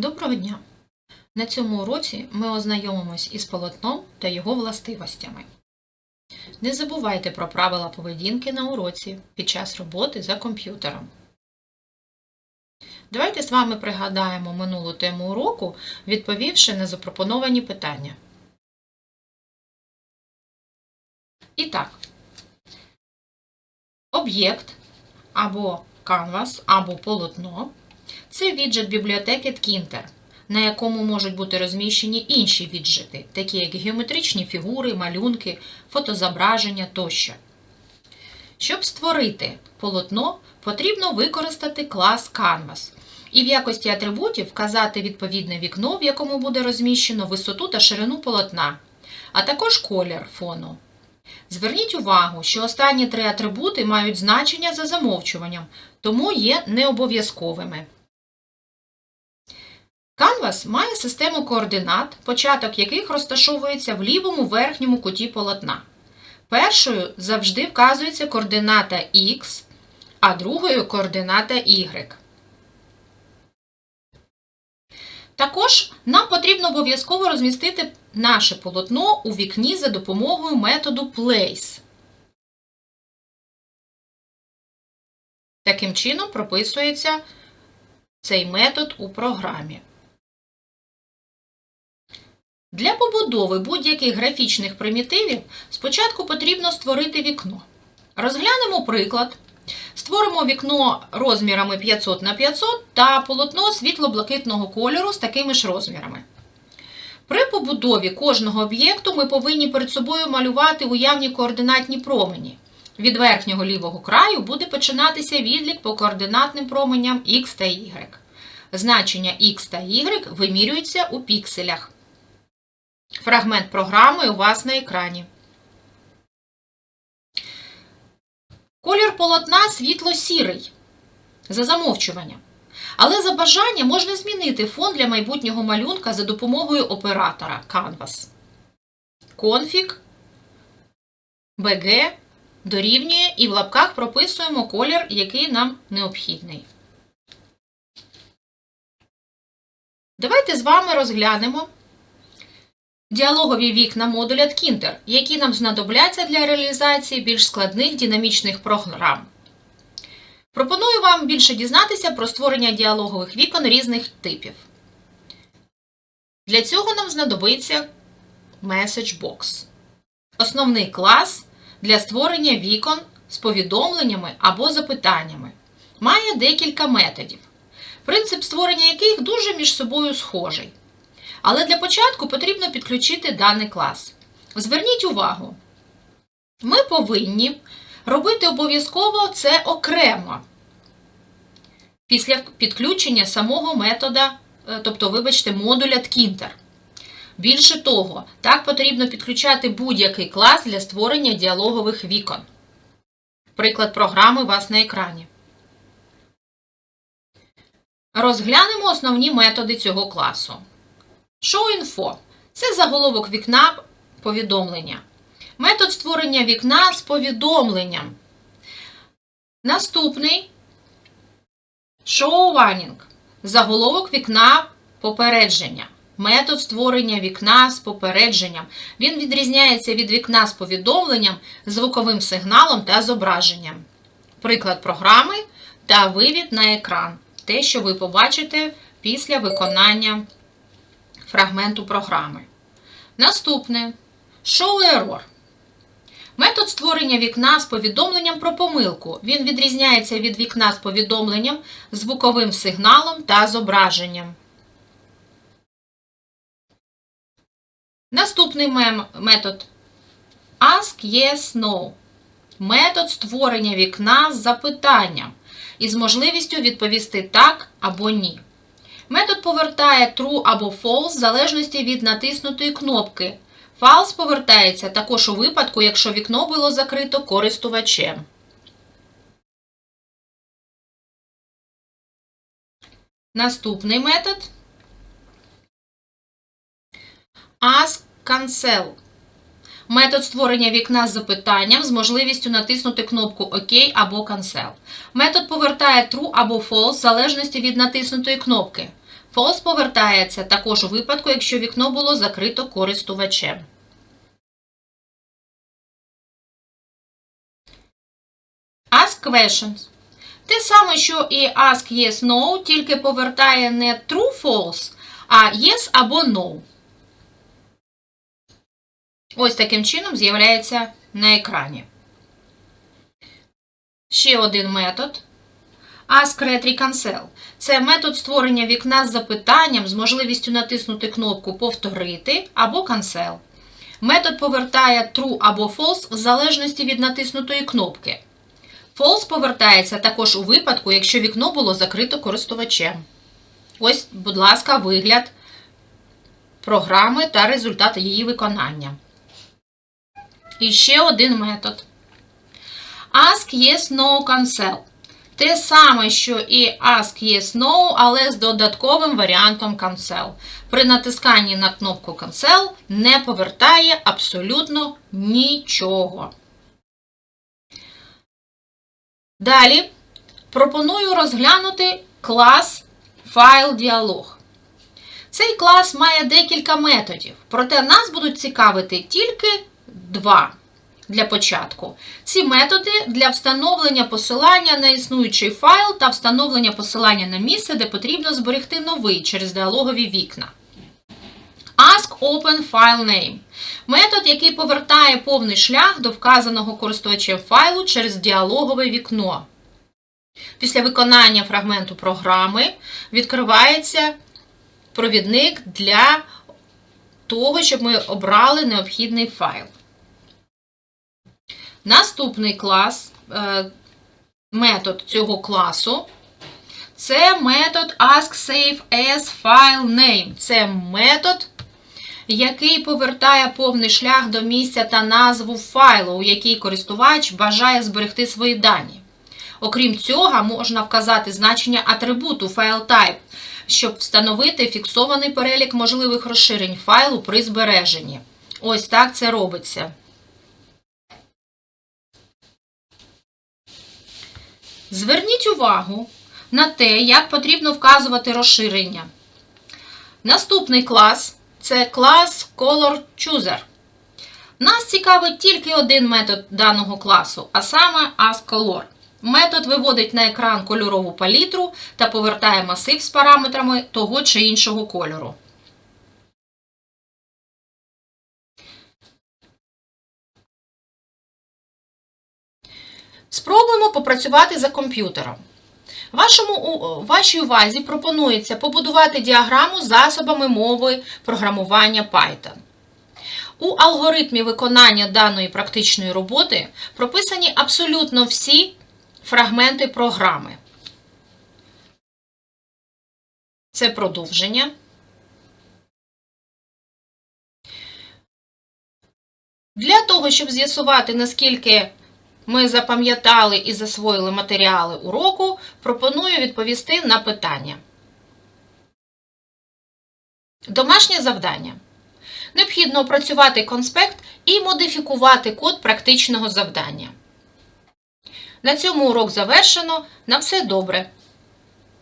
Доброго дня! На цьому уроці ми ознайомимось із полотном та його властивостями. Не забувайте про правила поведінки на уроці під час роботи за комп'ютером. Давайте з вами пригадаємо минулу тему уроку, відповівши на запропоновані питання. І так, об'єкт або канвас, або полотно це віджит бібліотеки Ткінтер, на якому можуть бути розміщені інші віджити, такі як геометричні фігури, малюнки, фотозображення тощо. Щоб створити полотно, потрібно використати клас Canvas і в якості атрибутів вказати відповідне вікно, в якому буде розміщено висоту та ширину полотна, а також колір фону. Зверніть увагу, що останні три атрибути мають значення за замовчуванням, тому є необов'язковими. Canvas має систему координат, початок яких розташовується в лівому верхньому куті полотна. Першою завжди вказується координата X, а другою координата Y. Також нам потрібно обов'язково розмістити наше полотно у вікні за допомогою методу Place. Таким чином прописується цей метод у програмі. Для побудови будь-яких графічних примітивів спочатку потрібно створити вікно. Розглянемо приклад. Створимо вікно розмірами 500 на 500 та полотно світло-блакитного кольору з такими ж розмірами. При побудові кожного об'єкту ми повинні перед собою малювати уявні координатні промені. Від верхнього лівого краю буде починатися відлік по координатним променям X та Y. Значення X та Y вимірюються у пікселях. Фрагмент програми у вас на екрані. Колір полотна світло-сірий за замовчуванням. Але за бажання можна змінити фон для майбутнього малюнка за допомогою оператора Canvas. Конфіг BG дорівнює і в лапках прописуємо колір, який нам необхідний. Давайте з вами розглянемо діалогові вікна модуля Tkinter, які нам знадобляться для реалізації більш складних динамічних програм. Пропоную вам більше дізнатися про створення діалогових вікон різних типів. Для цього нам знадобиться MessageBox. Основний клас для створення вікон з повідомленнями або запитаннями. Має декілька методів, принцип створення яких дуже між собою схожий. Але для початку потрібно підключити даний клас. Зверніть увагу, ми повинні робити обов'язково це окремо після підключення самого метода, е, тобто, вибачте, модуля Tkinter. Більше того, так потрібно підключати будь-який клас для створення діалогових вікон. Приклад програми у вас на екрані. Розглянемо основні методи цього класу. ShowInfo – це заголовок вікна повідомлення. Метод створення вікна з повідомленням. Наступний ShowWarning – заголовок вікна попередження. Метод створення вікна з попередженням. Він відрізняється від вікна з повідомленням, звуковим сигналом та зображенням. Приклад програми та вивід на екран. Те, що ви побачите після виконання фрагменту програми. Наступне Show Error. Метод створення вікна з повідомленням про помилку. Він відрізняється від вікна з повідомленням, звуковим сигналом та зображенням. Наступний метод Ask Yes No. Метод створення вікна з запитанням із можливістю відповісти так або ні. Метод повертає true або false в залежності від натиснутої кнопки. False повертається також у випадку, якщо вікно було закрито користувачем. Наступний метод Ask Cancel. Метод створення вікна з запитанням з можливістю натиснути кнопку ОК або Cancel. Метод повертає True або False в залежності від натиснутої кнопки. False повертається також у випадку, якщо вікно було закрито користувачем. Ask questions. Те саме, що і ask yes no, тільки повертає не true false, а yes або no. Ось таким чином з'являється на екрані. Ще один метод. Ask Retry Cancel. Це метод створення вікна з запитанням з можливістю натиснути кнопку Повторити або Cancel. Метод повертає True або False в залежності від натиснутої кнопки. False повертається також у випадку, якщо вікно було закрито користувачем. Ось, будь ласка, вигляд програми та результати її виконання. І ще один метод. Ask Yes No Cancel. Те саме, що і Ask Yes No, але з додатковим варіантом Cancel. При натисканні на кнопку Cancel не повертає абсолютно нічого. Далі пропоную розглянути клас FileDialog. Цей клас має декілька методів, проте нас будуть цікавити тільки два для початку. Ці методи для встановлення посилання на існуючий файл та встановлення посилання на місце, де потрібно зберегти новий через діалогові вікна. Ask Open File Name метод, який повертає повний шлях до вказаного користувачем файлу через діалогове вікно. Після виконання фрагменту програми відкривається провідник для того, щоб ми обрали необхідний файл. Наступний клас, е, метод цього класу це метод AskSaveAsFileName. Це метод, який повертає повний шлях до місця та назву файлу, у який користувач бажає зберегти свої дані. Окрім цього, можна вказати значення атрибуту FileType, щоб встановити фіксований перелік можливих розширень файлу при збереженні. Ось так це робиться. Зверніть увагу на те, як потрібно вказувати розширення. Наступний клас це клас Color Chooser. Нас цікавить тільки один метод даного класу, а саме AskColor. Метод виводить на екран кольорову палітру та повертає масив з параметрами того чи іншого кольору. Попрацювати за комп'ютером. Вашому, вашій увазі пропонується побудувати діаграму засобами мови програмування Python. У алгоритмі виконання даної практичної роботи прописані абсолютно всі фрагменти програми. Це продовження. Для того, щоб з'ясувати, наскільки ми запам'ятали і засвоїли матеріали уроку, пропоную відповісти на питання. Домашнє завдання. Необхідно опрацювати конспект і модифікувати код практичного завдання. На цьому урок завершено. На все добре!